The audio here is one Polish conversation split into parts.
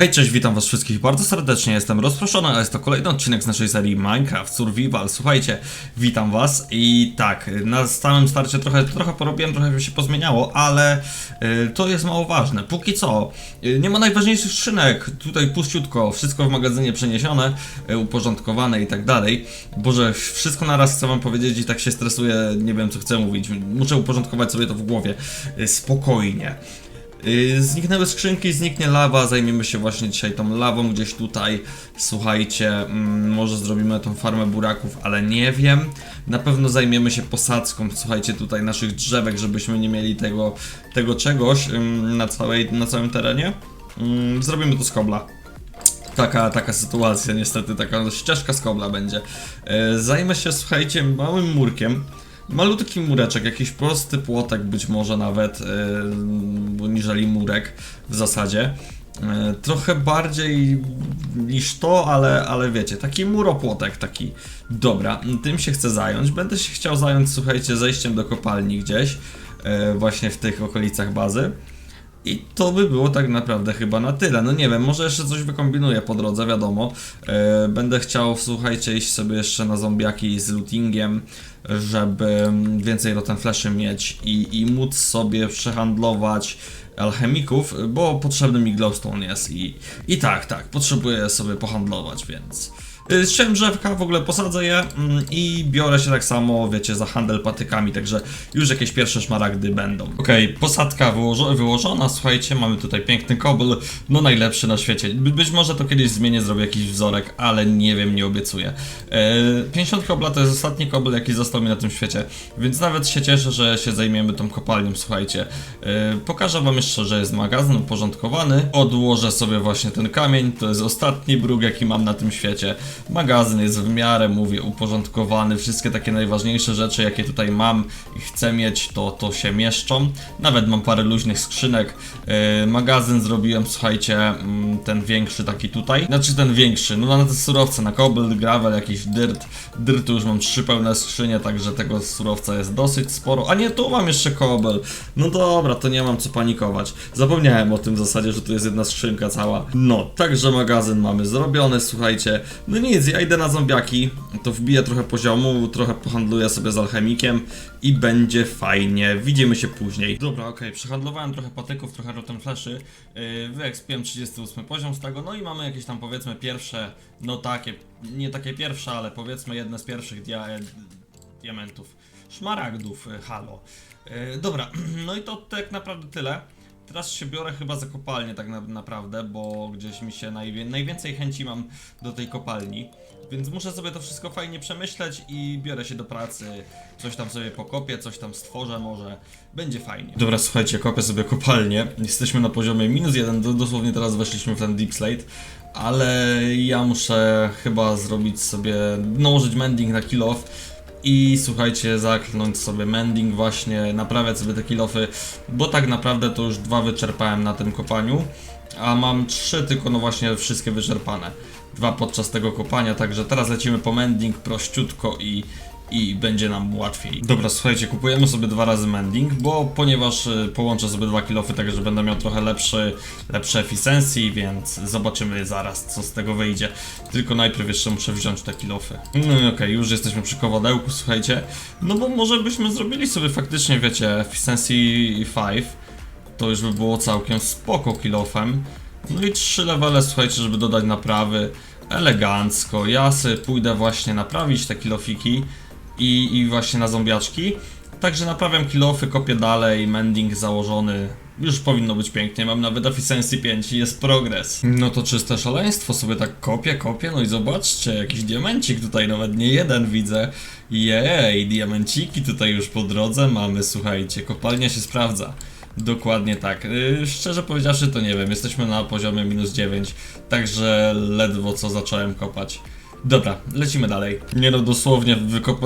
Hej, cześć, witam was wszystkich bardzo serdecznie, jestem rozproszony, a jest to kolejny odcinek z naszej serii Minecraft Survival. Słuchajcie, witam was i tak, na samym starcie trochę, trochę porobiłem, trochę się pozmieniało, ale y, to jest mało ważne. Póki co, y, nie ma najważniejszych skrzynek, tutaj puściutko, wszystko w magazynie przeniesione, y, uporządkowane i tak dalej. Boże, wszystko naraz chcę wam powiedzieć i tak się stresuję, nie wiem co chcę mówić, muszę uporządkować sobie to w głowie, y, spokojnie. Yy, Zniknęły skrzynki, zniknie lawa, zajmiemy się właśnie dzisiaj tą lawą gdzieś tutaj. Słuchajcie, mm, może zrobimy tą farmę buraków, ale nie wiem. Na pewno zajmiemy się posadzką, słuchajcie, tutaj naszych drzewek, żebyśmy nie mieli tego, tego czegoś na, całej, na całym terenie. Ym, Zrobimy to z kobla. Taka, taka sytuacja, niestety, taka ścieżka z kobla będzie. E, Zajmę się, słuchajcie, małym murkiem. Malutki mureczek, jakiś prosty płotek być może nawet, yy, niżeli murek w zasadzie. Yy, trochę bardziej niż to, ale, ale wiecie, taki muropłotek, taki. Dobra, tym się chcę zająć. Będę się chciał zająć, słuchajcie, zejściem do kopalni gdzieś, yy, właśnie w tych okolicach bazy. I to by było tak naprawdę chyba na tyle. No nie wiem, może jeszcze coś wykombinuję po drodze, wiadomo. E, będę chciał, słuchajcie, iść sobie jeszcze na zombiaki z lootingiem, żeby więcej rotten fleszy mieć i, i móc sobie przehandlować alchemików, bo potrzebny mi glowstone jest i, i tak, tak, potrzebuję sobie pohandlować, więc... Y, Ściąłem drzewka, w ogóle posadzę je mm, i biorę się tak samo, wiecie, za handel patykami, także już jakieś pierwsze szmaragdy będą. Okej, posadka wyłożo wyłożona, słuchajcie, mamy tutaj piękny kobyl, no najlepszy na świecie. By być może to kiedyś zmienię, zrobię jakiś wzorek, ale nie wiem, nie obiecuję. E, 50 kobla to jest ostatni kobyl, jaki został mi na tym świecie, więc nawet się cieszę, że się zajmiemy tą kopalnią, słuchajcie. E, pokażę wam jeszcze, że jest magazyn uporządkowany, odłożę sobie właśnie ten kamień, to jest ostatni bruk, jaki mam na tym świecie. Magazyn jest w miarę, mówię, uporządkowany. Wszystkie takie najważniejsze rzeczy, jakie tutaj mam i chcę mieć, to, to się mieszczą. Nawet mam parę luźnych skrzynek. Yy, magazyn zrobiłem, słuchajcie, mm, ten większy taki tutaj. Znaczy ten większy, no na te surowce, na kobyl, gravel, jakiś dirt. Dyrtu już mam trzy pełne skrzynie, także tego surowca jest dosyć sporo. A nie, tu mam jeszcze kobyl. No dobra, to nie mam co panikować. Zapomniałem o tym w zasadzie, że tu jest jedna skrzynka cała. No, także magazyn mamy zrobiony, słuchajcie. No nic, ja idę na zombiaki, to wbiję trochę poziomu, trochę pohandluję sobie z alchemikiem i będzie fajnie. Widzimy się później. Dobra, okej, przehandlowałem trochę patyków, trochę rotten fleszy, yy, wyekspiłem 38 poziom z tego, no i mamy jakieś tam powiedzmy pierwsze, no takie, nie takie pierwsze, ale powiedzmy jedne z pierwszych dia diamentów, szmaragdów, y, halo. Y, Dobra, no i to tak naprawdę tyle. Teraz się biorę chyba za kopalnię tak na, naprawdę, bo gdzieś mi się najwię najwięcej chęci mam do tej kopalni. Więc muszę sobie to wszystko fajnie przemyśleć i biorę się do pracy. Coś tam sobie pokopię, coś tam stworzę może. Będzie fajnie. Dobra, słuchajcie, kopię sobie kopalnię. Jesteśmy na poziomie minus jeden, do- dosłownie teraz weszliśmy w ten deep slate. Ale ja muszę chyba zrobić sobie, nałożyć mending na kill off i słuchajcie, zaklnąć sobie mending właśnie, naprawiać sobie te kilofy, bo tak naprawdę to już dwa wyczerpałem na tym kopaniu, a mam trzy tylko no właśnie wszystkie wyczerpane. Dwa podczas tego kopania, także teraz lecimy po mending prościutko i i będzie nam łatwiej. Dobra, słuchajcie, kupujemy sobie dwa razy mending, bo ponieważ y, połączę sobie dwa kilofy, tak że będę miał trochę lepszy, lepsze efficiency, więc zobaczymy zaraz, co z tego wyjdzie. Tylko najpierw jeszcze muszę wziąć te kilofy. No i okej, już jesteśmy przy kowadełku, słuchajcie. No bo może byśmy zrobili sobie faktycznie, wiecie, efficiency 5. To już by było całkiem spoko kilofem. No i trzy levele, słuchajcie, żeby dodać naprawy. Elegancko. Ja sobie pójdę właśnie naprawić te kilofiki i, i właśnie na zombiaczki. Także naprawiam kilofy, kopię dalej, mending założony. Już powinno być pięknie, mam nawet efficiency 5 i jest progres. No to czyste szaleństwo, sobie tak kopię, kopię, no i zobaczcie, jakiś diamencik tutaj, nawet nie jeden widzę. Jej, diamenciki tutaj już po drodze mamy, słuchajcie, kopalnia się sprawdza. Dokładnie tak. Yy, szczerze powiedziawszy, to nie wiem, jesteśmy na poziomie minus 9, także ledwo co zacząłem kopać. Dobra, lecimy dalej. Nie no, dosłownie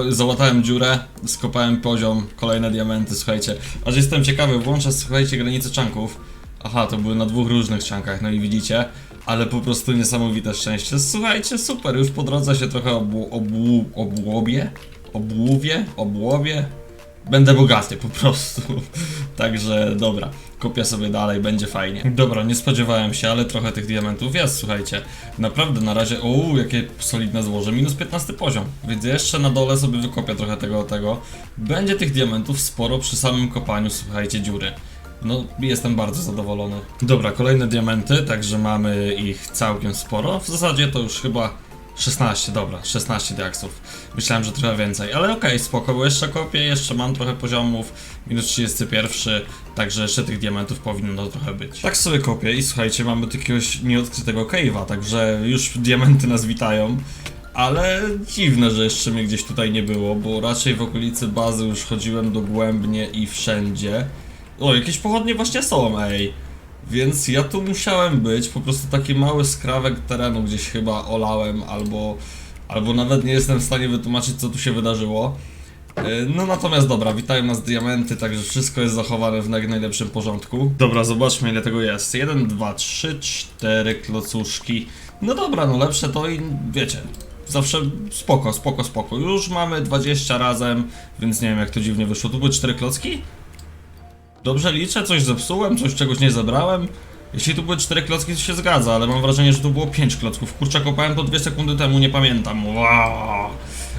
załatałem dziurę, skopałem poziom, kolejne diamenty, słuchajcie. Aż jestem ciekawy, włączę, słuchajcie, granice czanków. Aha, to były na dwóch różnych czankach, no i widzicie. Ale po prostu niesamowite szczęście. Słuchajcie, super, już po drodze się trochę obł- obłu- obłobię, obłuwie, obłowie. Będę bogaty po prostu. Także dobra, kupię sobie dalej, będzie fajnie. Dobra, nie spodziewałem się, ale trochę tych diamentów jest, słuchajcie. Naprawdę na razie, uuu, jakie solidne złoże, minus 15 poziom. Więc jeszcze na dole sobie wykopię trochę tego, tego. Będzie tych diamentów sporo przy samym kopaniu, słuchajcie, dziury. No, jestem bardzo zadowolony. Dobra, kolejne diamenty, także mamy ich całkiem sporo. W zasadzie to już chyba 16, dobra, 16 diaksów. Myślałem, że trochę więcej, ale okej, spoko, bo jeszcze kopię, jeszcze mam trochę poziomów, minus 31, także jeszcze tych diamentów powinno trochę być. Tak sobie kopię i słuchajcie, mamy tu jakiegoś nieodkrytego cave'a, także już diamenty nas witają. Ale dziwne, że jeszcze mnie gdzieś tutaj nie było, bo raczej w okolicy bazy już chodziłem dogłębnie i wszędzie. O, jakieś pochodnie właśnie są, ej. Więc ja tu musiałem być, po prostu taki mały skrawek terenu gdzieś chyba olałem, albo, albo nawet nie jestem w stanie wytłumaczyć, co tu się wydarzyło. Yy, No natomiast dobra, witają nas diamenty, także wszystko jest zachowane w naj- najlepszym porządku. Dobra, zobaczmy ile tego jest. 1, 2, 3, 4 klocuszki. No dobra, no lepsze to i wiecie, zawsze spoko, spoko, spoko. Już mamy 20 razem, więc nie wiem jak to dziwnie wyszło. Tu były 4 klocki? Dobrze liczę? Coś zepsułem? Coś czegoś nie zebrałem? Jeśli tu były 4 klocki, to się zgadza, ale mam wrażenie, że tu było 5 klocków. Kurczę, kopałem to 2 sekundy temu, nie pamiętam. Wow.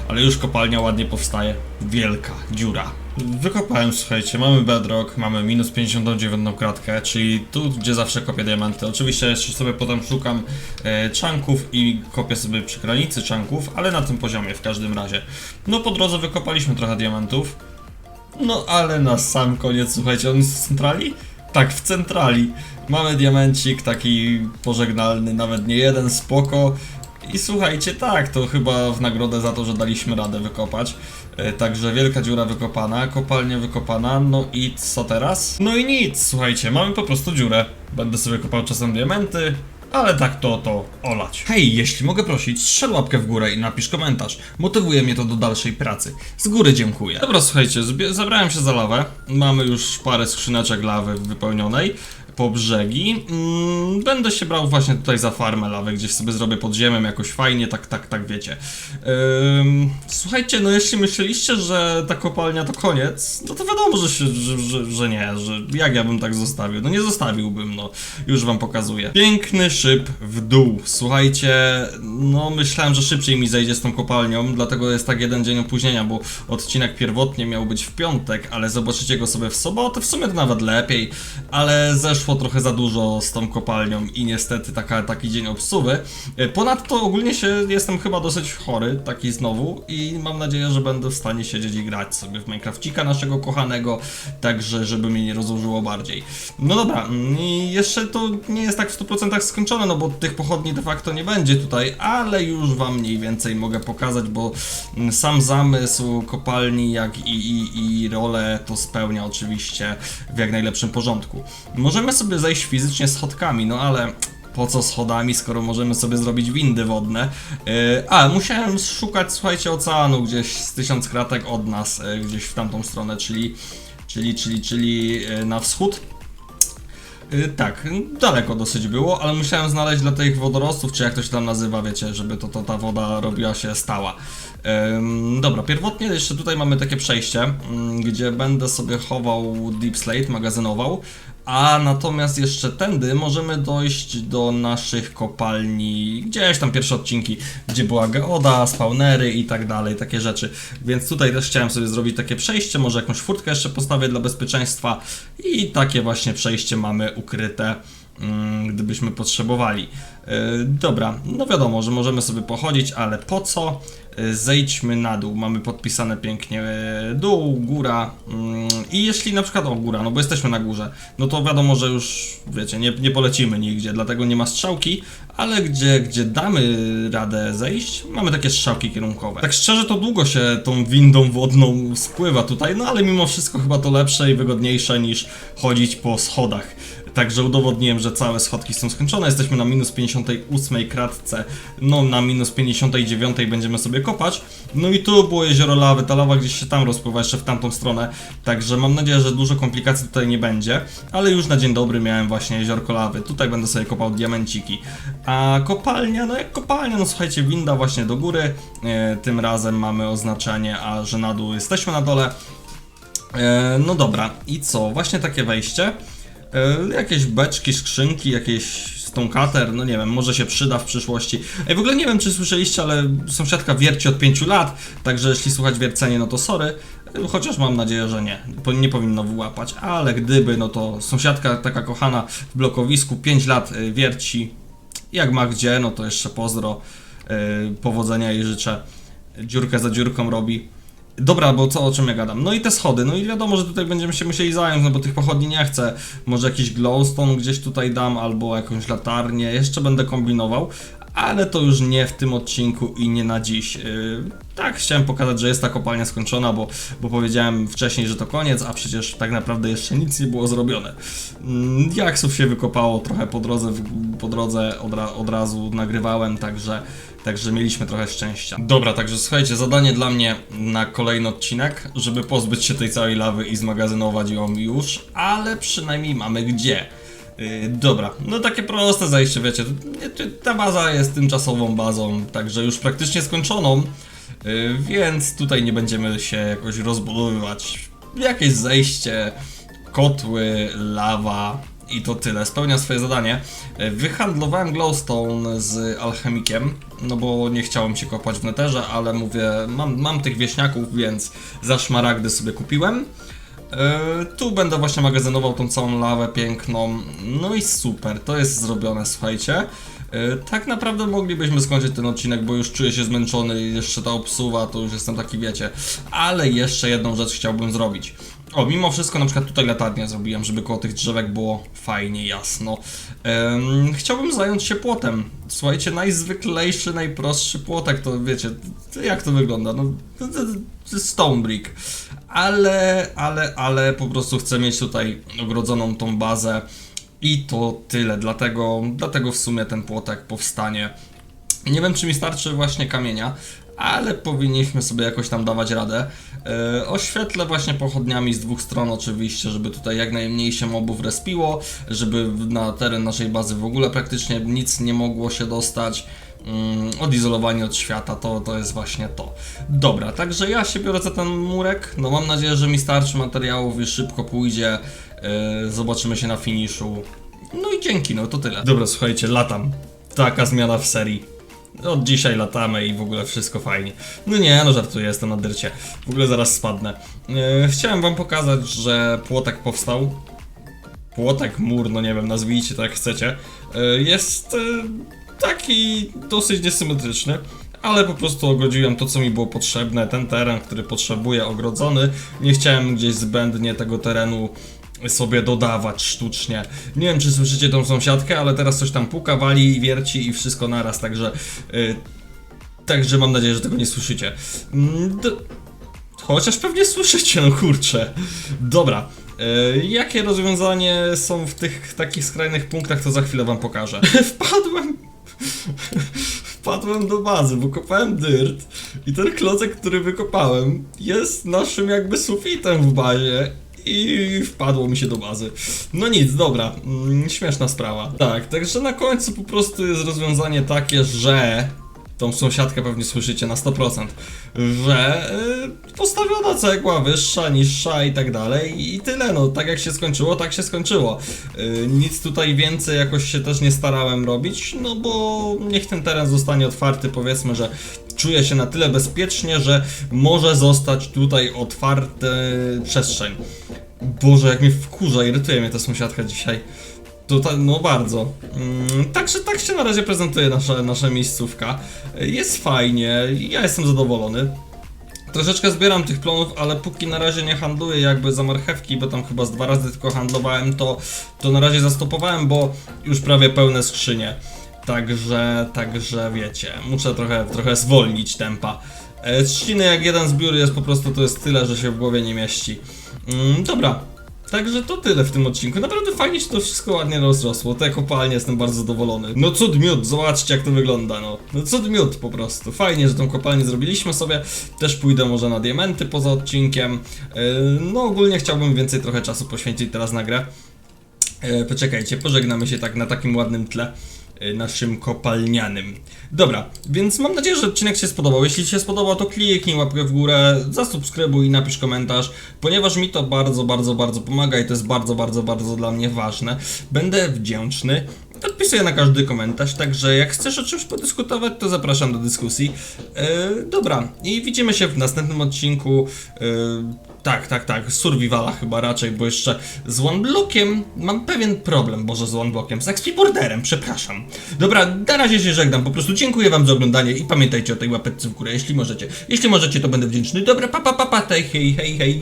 Ale już kopalnia ładnie powstaje. Wielka dziura. Wykopałem, słuchajcie, mamy bedrock, mamy minus 59 kratkę, czyli tu, gdzie zawsze kopię diamenty. Oczywiście jeszcze sobie potem szukam e, czanków i kopię sobie przy granicy czanków, ale na tym poziomie w każdym razie. No po drodze wykopaliśmy trochę diamentów. No ale na sam koniec, słuchajcie, on jest w centrali? Tak, w centrali. Mamy diamencik taki pożegnalny, nawet nie jeden, spoko. I słuchajcie, tak, to chyba w nagrodę za to, że daliśmy radę wykopać. E, Także wielka dziura wykopana, kopalnia wykopana, no i co teraz? No i nic, słuchajcie, mamy po prostu dziurę. Będę sobie kopał czasem diamenty, ale tak to to olać. Hej, jeśli mogę prosić, strzel łapkę w górę i napisz komentarz. Motywuje mnie to do dalszej pracy. Z góry dziękuję. Dobra, słuchajcie, zabrałem się za lawę. Mamy już parę skrzyneczek lawy wypełnionej po brzegi. Mm, będę się brał właśnie tutaj za farmę lawy, gdzieś sobie zrobię pod ziemią jakoś fajnie, tak, tak, tak wiecie. Słuchajcie, no jeśli myśleliście, że ta kopalnia to koniec, no to wiadomo, że, się, że, że, że nie, że jak ja bym tak zostawił? No nie zostawiłbym, no. Już wam pokazuję. Piękny szyb w dół. Słuchajcie, no myślałem, że szybciej mi zejdzie z tą kopalnią, dlatego jest tak jeden dzień opóźnienia, bo odcinek pierwotnie miał być w piątek, ale zobaczycie go sobie w sobotę, w sumie to nawet lepiej, ale zeszło trochę za dużo z tą kopalnią i niestety taka, taki dzień obsuwy. E, Ponadto ogólnie się jestem chyba dosyć chory, taki znowu i mam nadzieję, że będę w stanie siedzieć i grać sobie w Minecrafcika naszego kochanego, także żeby mnie nie rozłożyło bardziej. No dobra, mm, i jeszcze to nie jest tak w 100% skończone, no bo tych pochodni de facto nie będzie tutaj, ale już wam mniej więcej mogę pokazać, bo mm, sam zamysł kopalni, jak i, i, i rolę to spełnia oczywiście w jak najlepszym porządku. Możemy sobie zejść fizycznie schodkami, no ale po co schodami, skoro możemy sobie zrobić windy wodne. Yy, a, musiałem szukać, słuchajcie, oceanu gdzieś z tysiąc kratek od nas, yy, gdzieś w tamtą stronę, czyli, czyli, czyli, czyli yy, na wschód. Yy, tak, daleko dosyć było, ale musiałem znaleźć dla tych wodorostów, czy jak to się tam nazywa, wiecie, żeby to, to ta woda robiła się stała. Ym, dobra, pierwotnie jeszcze tutaj mamy takie przejście, ym, gdzie będę sobie chował Deep Slate, magazynował, a natomiast jeszcze tędy możemy dojść do naszych kopalni, gdzieś tam pierwsze odcinki, gdzie była geoda, spawnery i tak dalej, takie rzeczy. Więc tutaj też chciałem sobie zrobić takie przejście, może jakąś furtkę jeszcze postawię dla bezpieczeństwa i takie właśnie przejście mamy ukryte gdybyśmy potrzebowali. Yy, dobra, no wiadomo, że możemy sobie pochodzić, ale po co? Yy, Zejdźmy na dół. Mamy podpisane pięknie yy, dół, góra. mm, I jeśli na przykład, o góra, no bo jesteśmy na górze, no to wiadomo, że już wiecie, nie, nie polecimy nigdzie, dlatego nie ma strzałki, ale gdzie, gdzie damy radę zejść, mamy takie strzałki kierunkowe. Tak szczerze, to długo się tą windą wodną spływa tutaj, no ale mimo wszystko chyba to lepsze i wygodniejsze niż chodzić po schodach. Także udowodniłem, że całe schodki są skończone. Jesteśmy na minus 58 kratce. No, na minus 59 będziemy sobie kopać. No i tu było jezioro lawy. Ta lawa gdzieś się tam rozpływa, jeszcze w tamtą stronę. Także mam nadzieję, że dużo komplikacji tutaj nie będzie. Ale już na dzień dobry miałem właśnie jeziorko lawy. Tutaj będę sobie kopał diamenciki. A kopalnia, no jak kopalnia, no słuchajcie, winda właśnie do góry. E, tym razem mamy oznaczenie, a że na dół jesteśmy na dole. E, no dobra, i co? Właśnie takie wejście. E, jakieś beczki, skrzynki, jakieś stonkater, no nie wiem, może się przyda w przyszłości. Ej, w ogóle nie wiem, czy słyszeliście, ale sąsiadka wierci od 5 lat, także jeśli słuchać wiercenie, no to sorry. E, Chociaż mam nadzieję, że nie. Nie powinno wyłapać, ale gdyby, no to sąsiadka taka kochana w blokowisku 5 lat e, wierci. Jak ma gdzie, no to jeszcze pozdro. E, Powodzenia jej życzę. Dziurkę za dziurką robi. Dobra, bo co o czym ja gadam? No i te schody, no i wiadomo, że tutaj będziemy się musieli zająć, no bo tych pochodni nie chcę. Może jakiś glowstone gdzieś tutaj dam, albo jakąś latarnię, jeszcze będę kombinował, ale to już nie w tym odcinku i nie na dziś. Yy, tak, chciałem pokazać, że jest ta kopalnia skończona, bo, bo powiedziałem wcześniej, że to koniec, a przecież tak naprawdę jeszcze nic nie było zrobione. Mm, Jaksów się wykopało trochę po drodze, po drodze od, od razu nagrywałem, także Także mieliśmy trochę szczęścia. Dobra, także słuchajcie, zadanie dla mnie na kolejny odcinek, żeby pozbyć się tej całej lawy i zmagazynować ją już, ale przynajmniej mamy gdzie. Yy, dobra, no takie proste zajście, wiecie, ta baza jest tymczasową bazą, także już praktycznie skończoną, yy, więc tutaj nie będziemy się jakoś rozbudowywać. Jakieś zejście, kotły, lawa i to tyle. Spełnia swoje zadanie. E, Wyhandlowałem glowstone z alchemikiem, no bo nie chciałem się kopać w neterze, ale mówię, mam, mam tych wieśniaków, więc za szmaragdy sobie kupiłem. E, tu będę właśnie magazynował tą całą lawę piękną. No i super, to jest zrobione, słuchajcie. E, Tak naprawdę moglibyśmy skończyć ten odcinek, bo już czuję się zmęczony i jeszcze ta obsuwa, to już jestem taki, wiecie. Ale jeszcze jedną rzecz chciałbym zrobić. O, mimo wszystko na przykład tutaj latarnię zrobiłem, żeby koło tych drzewek było fajnie, jasno. Chciałbym zająć się płotem. Słuchajcie, najzwyklejszy, najprostszy płotek, to wiecie, jak to wygląda? No, to, to, to stone brick. Ale, ale, ale po prostu chcę mieć tutaj ogrodzoną tą bazę i to tyle, dlatego, dlatego w sumie ten płotek powstanie. Nie wiem, czy mi starczy właśnie kamienia, ale powinniśmy sobie jakoś tam dawać radę. E, oświetlę właśnie pochodniami z dwóch stron oczywiście, żeby tutaj jak najmniej się mobów respiło, żeby na teren naszej bazy w ogóle praktycznie nic nie mogło się dostać. Mm, odizolowanie od świata, to, to jest właśnie to. Dobra, także ja się biorę za ten murek. No mam nadzieję, że mi starczy materiałów i szybko pójdzie. E, zobaczymy się na finiszu. No i dzięki, no to tyle. Dobra, słuchajcie, latam. Taka zmiana w serii. Od dzisiaj latamy i w ogóle wszystko fajnie. No nie, no żartuję, jestem na dyrcie. W ogóle zaraz spadnę. E, chciałem wam pokazać, że płotek powstał. Płotek, mur, no nie wiem, nazwijcie to jak chcecie. E, jest e, taki dosyć niesymetryczny. Ale po prostu ogrodziłem to, co mi było potrzebne. Ten teren, który potrzebuję, ogrodzony. Nie chciałem gdzieś zbędnie tego terenu sobie dodawać sztucznie. Nie wiem, czy słyszycie tą sąsiadkę, ale teraz coś tam puka, wali, wierci i wszystko naraz, także... y, także mam nadzieję, że tego nie słyszycie. Mm, d- Chociaż pewnie słyszycie, no kurczę. Dobra. y, jakie rozwiązanie są w tych takich skrajnych punktach, to za chwilę wam pokażę. Wpadłem Wpadłem do bazy, bo kopałem dyrt i ten klocek, który wykopałem jest naszym jakby sufitem w bazie i wpadło mi się do bazy. No nic, dobra, mm, śmieszna sprawa. Tak, także na końcu po prostu jest rozwiązanie takie, że tą sąsiadkę pewnie słyszycie na 100%, że y, postawiona cegła wyższa, niższa i tak dalej i tyle, no tak jak się skończyło, tak się skończyło. Y, nic tutaj więcej jakoś się też nie starałem robić, no bo niech ten teren zostanie otwarty, powiedzmy, że czuję się na tyle bezpiecznie, że może zostać tutaj otwarta przestrzeń. Boże, jak mnie wkurza, irytuje mnie ta sąsiadka dzisiaj. Tutaj, no bardzo. Mm, także tak się na razie prezentuje nasza, nasza miejscówka. Jest fajnie, ja jestem zadowolony. Troszeczkę zbieram tych plonów, ale póki na razie nie handluję jakby za marchewki, bo tam chyba z dwa razy tylko handlowałem, to, to na razie zastopowałem, bo już prawie pełne skrzynie. Także, także wiecie, muszę trochę, trochę zwolnić tempa. E, Trzciny jak jeden zbiór jest po prostu, to jest tyle, że się w głowie nie mieści. Mm, dobra, Także to tyle w tym odcinku. Naprawdę fajnie się to wszystko ładnie rozrosło. Te kopalnie jestem bardzo zadowolony. No cud miód, zobaczcie jak to wygląda, no. No cud miód po prostu. Fajnie, że tą kopalnię zrobiliśmy sobie. Też pójdę może na diamenty poza odcinkiem. Yy, no ogólnie chciałbym więcej trochę czasu poświęcić teraz na grę. E, poczekajcie, pożegnamy się tak na takim ładnym tle. Y, naszym kopalnianym. Dobra, więc mam nadzieję, że odcinek się spodobał. Jeśli Ci się spodobał, to kliknij łapkę w górę, zasubskrybuj i napisz komentarz, ponieważ mi to bardzo, bardzo, bardzo pomaga i to jest bardzo, bardzo, bardzo dla mnie ważne. Będę wdzięczny. Odpisuję na każdy komentarz, także jak chcesz o czymś podyskutować, to zapraszam do dyskusji. Yy, dobra, i widzimy się w następnym odcinku. Yy, tak, tak, tak, Survivala chyba raczej, bo jeszcze z OneBlockiem mam pewien problem, boże z OneBlockiem, z Expiporterem, przepraszam. Dobra, na razie się żegnam, po prostu dziękuję wam za oglądanie i pamiętajcie o tej łapeczce w górę, jeśli możecie. Jeśli możecie, to będę wdzięczny. Dobra, pa, pa, pa, pa, hej, hej, hej, hej.